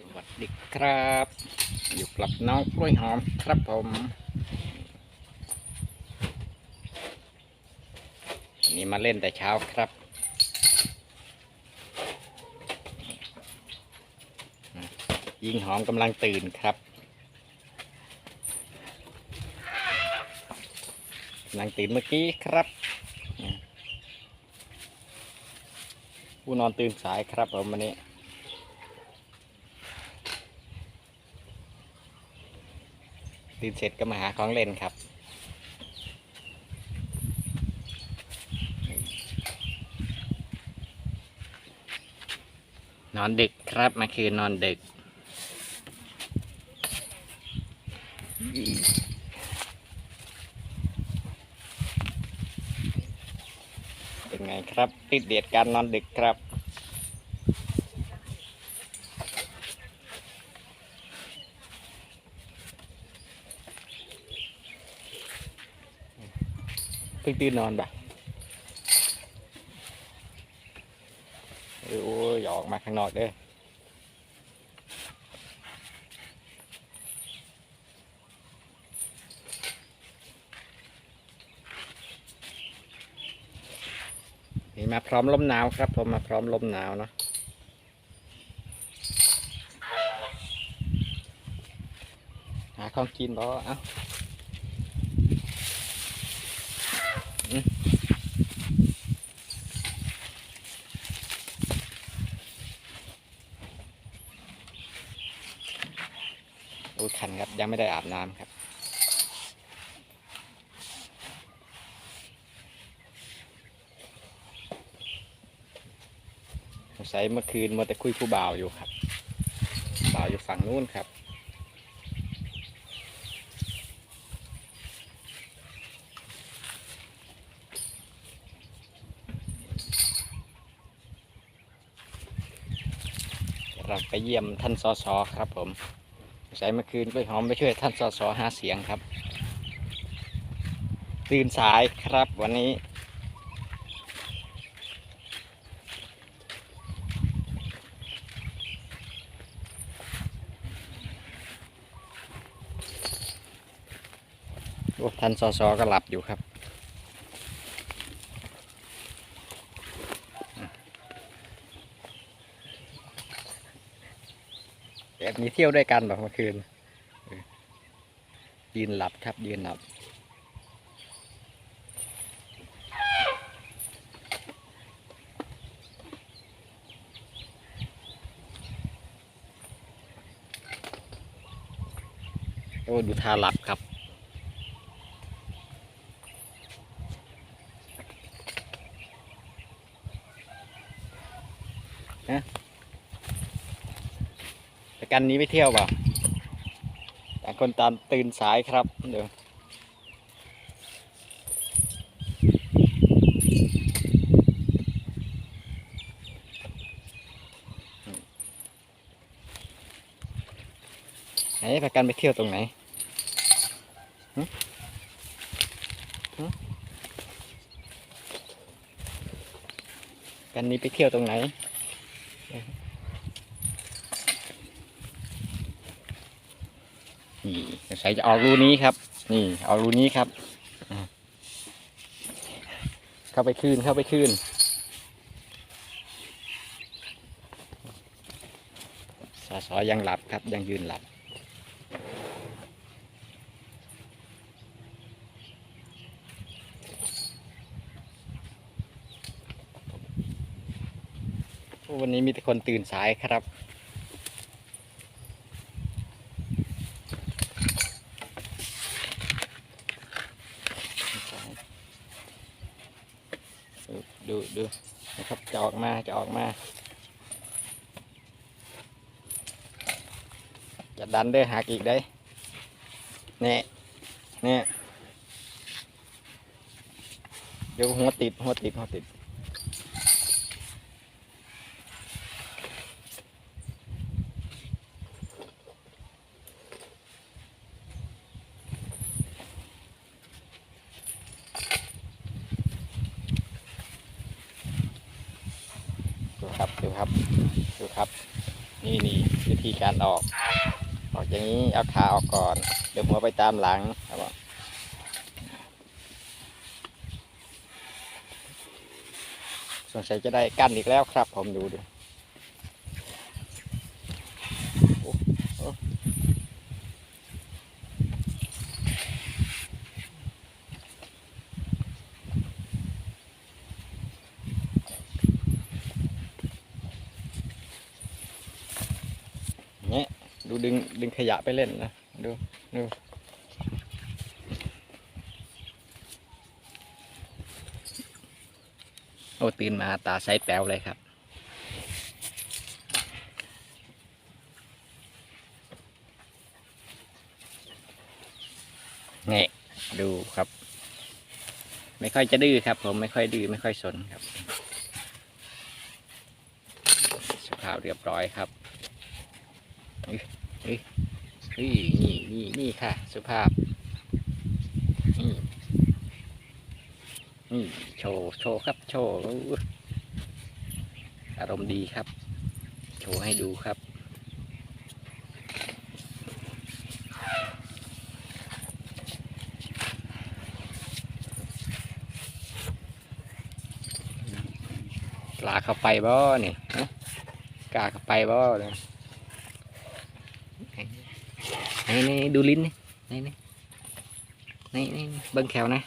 สวัสดีครับ อยู่กับน้องกล้วยหอมครับผมวันนี้มาเล่นแต่เช้าครับ ยิงหอมกำลังตื่นครับกำลังตื่นเมื่อกี้ครับ ผู้นอนตื่นสายครับผมวันนี้ ตื่นเสร็จก็มาหาของเล่นครับ นอนดึกครับมาคืนนอนดึก เป็นไงครับ ติดเดียดการนอนดึกครับ พิ่งตื่นนอนปะออโอ้ยอย่าออกมาข้างนอกเด้อนี่มาพร้อมลมหนาวครับผมมาพร้อมลมหนาวเนาะหาของกินบ่เอ้า โอ้ยคันครับ ยังไม่ได้อาบน้ำครับ สงสัยเมื่อคืนมัวแต่คุยผู้บ่าวอยู่ครับ บ่าวอยู่ฝั่งนู้นครับเราไปเยี่ยมท่านสสครับผม สายเมื่อคืนไปหอมไปช่วยท่านสสหาเสียงครับ ตื่นสายครับวันนี้ ท่านสสก็หลับอยู่ครับ แบบนี้เที่ยวด้วยกันแบบเมื่อคืนยืนหลับครับยืนหลับ โอ้ดูท่าหลับครับ แต่กันนี้ไปเที่ยวเปล่าต่างคนตามตื่นสายครับเดี๋ยวไหนพากันไปเที่ยวตรงไหนกันนี้ไปเที่ยวตรงไหน นี่ใส่จะออกรูนี้ครับ นี่ออกรูนี้ครับ เข้าไปคืนเข้าไปคืนสอสอยังหลับครับยังยืนหลับวันนี้มีแต่คนตื่นสายครับ ดูดูนะครับจะออกมาจะออกมา จะดันเด้อหักอีกได้เนี่ยเนี่ยเดี๋ยวหัวติดหัวติดหัวติดดู ครับ ดูครับ นี่นี่วิธีการออก ออกอย่างนี้เอาขาออกก่อน เดี๋ยวหัวไปตามหลังครับสงสัยจะได้กั้นอีกแล้วครับ ผมดูดูโอ้โอ้เนี่ย ดึงดึงขยะไปเล่นนะดูดูโอ้ตื่นมาตาใสแป๋วเลยครับ นี่ ดูครับ ไม่ค่อยจะดื้อครับ ผมไม่ค่อยดื้อไม่ค่อยสนครับ สภาพเรียบร้อยครับ เฮ้ยเฮ้ยนี่นี่นี่ค่ะ สุภาพนี่นี่โชว์โชว์ครับ โชว์อารมณ์ดีครับ โชว์ให้ดูครับปลาเข้าไปบ่นี่ฮะกล้าเข้าไปบ่เนี่ย นี่นี่ดูลิ้นนี่นี่นี่นี่นี่เบิ้งแขวนะ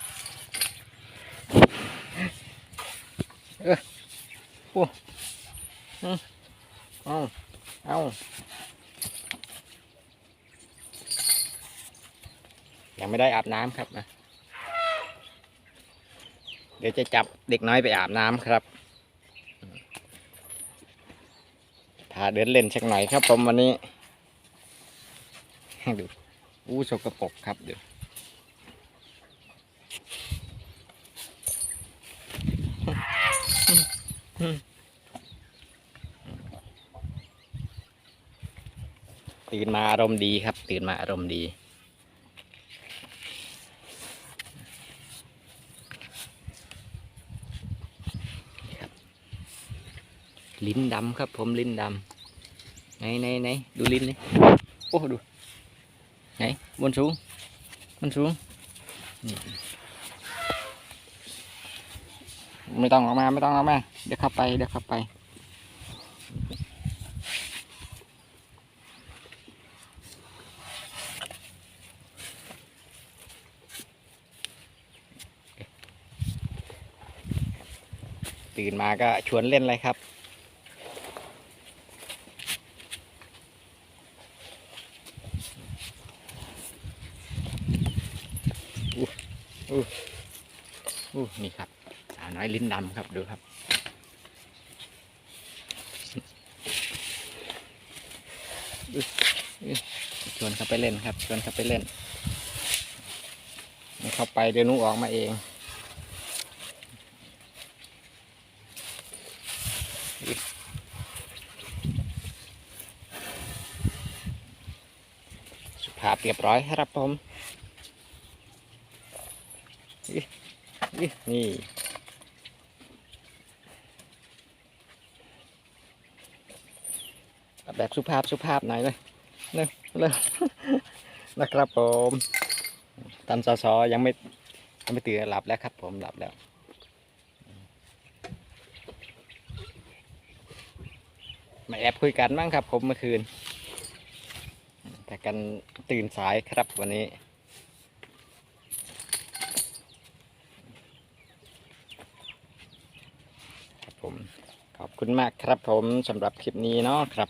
เออโอ้อืมเอาเอายังไม่ได้อาบน้ำครับนะเดี๋ยวจะจับเด็กน้อยไปอาบน้ำครับพาเดินเล่นสักหน่อยครับผมวันนี้ ดูอู้สกปรกครับเดี๋ยวตื่นมาอารมณ์ดีครับ ตื่นมาอารมณ์ดี ลิ้นดำครับผมลิ้นดำไหนไหนไหนดูลิ้นนี่โอ้ดู ไหนบนสูงบนสูงไม่ต้องออกมาไม่ต้องออกมาเดี๋ยวเข้าไปเดี๋ยวเข้าไปตื่นมาก็ชวนเล่นเลยครับ อู้นี่ครับสาวน้อยลิ้นดำครับดูครับ ชวนเขาไปเล่นครับ ชวนเขาไปเล่นเขาไปเดี๋ยวนุออกมาเองสุภาพเรียบร้อยครับผม นี่แบบสุภาพสุภาพหน่อยเลยเร็วเร็วนะครับผมตันสอสอยังไม่ยังไม่ตื่นหลับแล้วครับ ผมหลับแล้วมาแอบคุยกันบ้างครับ ผมเมื่อคืนแต่กันตื่นสายครับวันนี้ ครับ ผมขอบคุณมากครับผมสำหรับคลิปนี้เนาะครับ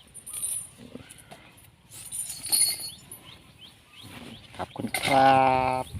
ขอบคุณครับ